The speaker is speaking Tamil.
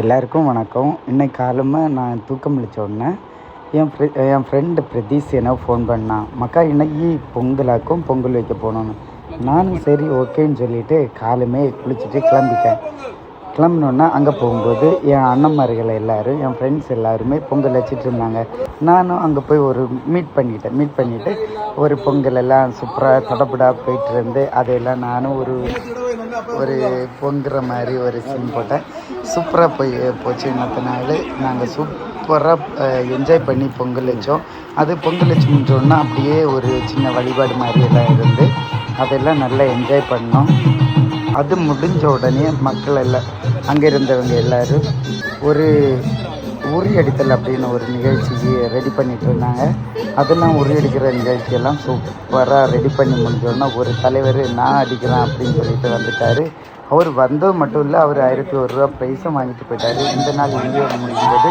எல்லாருக்கும் வணக்கம். இன்னைக்கு காலமாக நான் தூக்கம் முடிச்ச உடனே என் ஃப்ரெ என் ஃப்ரெண்டு பிரதீஷ் என்ன ஃபோன் பண்ணான். மக்கா இன்னைக்கு பொங்கலாக்கும் பொங்கல் வைக்க போகணுன்னு நானும் சரி ஓகேன்னு சொல்லிட்டு காலமே குளிச்சுட்டு கிளம்பிட்டேன். கிளம்பினோன்னா அங்கே போகும்போது என் அண்ணன்மார்கள் எல்லோரும் என் ஃப்ரெண்ட்ஸ் எல்லாருமே பொங்கல் வச்சுட்டு இருந்தாங்க. நானும் அங்கே போய் ஒரு மீட் பண்ணிட்டேன். மீட் பண்ணிவிட்டு ஒரு பொங்கல் எல்லாம் சூப்பராக தடபடா போயிட்டு இருந்து அதையெல்லாம் நானும் ஒரு ஒரு பொங்குற மாதிரி ஒரு சீன் போட்டேன். சூப்பராக போய் போச்சு என்னத்தினால நாள். நாங்கள் சூப்பராக என்ஜாய் பண்ணி பொங்கல் வச்சோம். அது பொங்கல் வச்சு முடிஞ்சோன்னா அப்படியே ஒரு சின்ன வழிபாடு மாதிரி எல்லாம் இருந்து அதெல்லாம் நல்லா என்ஜாய் பண்ணோம். அது முடிஞ்ச உடனே மக்கள் எல்லாம் அங்கே இருந்தவங்க எல்லோரும் ஒரு உரி அடித்தல் அப்படின்னு ஒரு நிகழ்ச்சிக்கு ரெடி பண்ணிட்டு இருந்தாங்க. அதெல்லாம் உரி அடிக்கிற நிகழ்ச்சியெல்லாம் சூப்பராக ரெடி பண்ணி முடிஞ்சோன்னா ஒரு தலைவர் நான் அடிக்கிறேன் அப்படின்னு சொல்லிட்டு வந்துட்டார். அவர் வந்தது மட்டும் இல்லை அவர் ஆயிரத்தி ஒரு ரூபா ப்ரைஸும் வாங்கிட்டு போயிட்டார். இந்த நாள் இங்கே முடிஞ்சது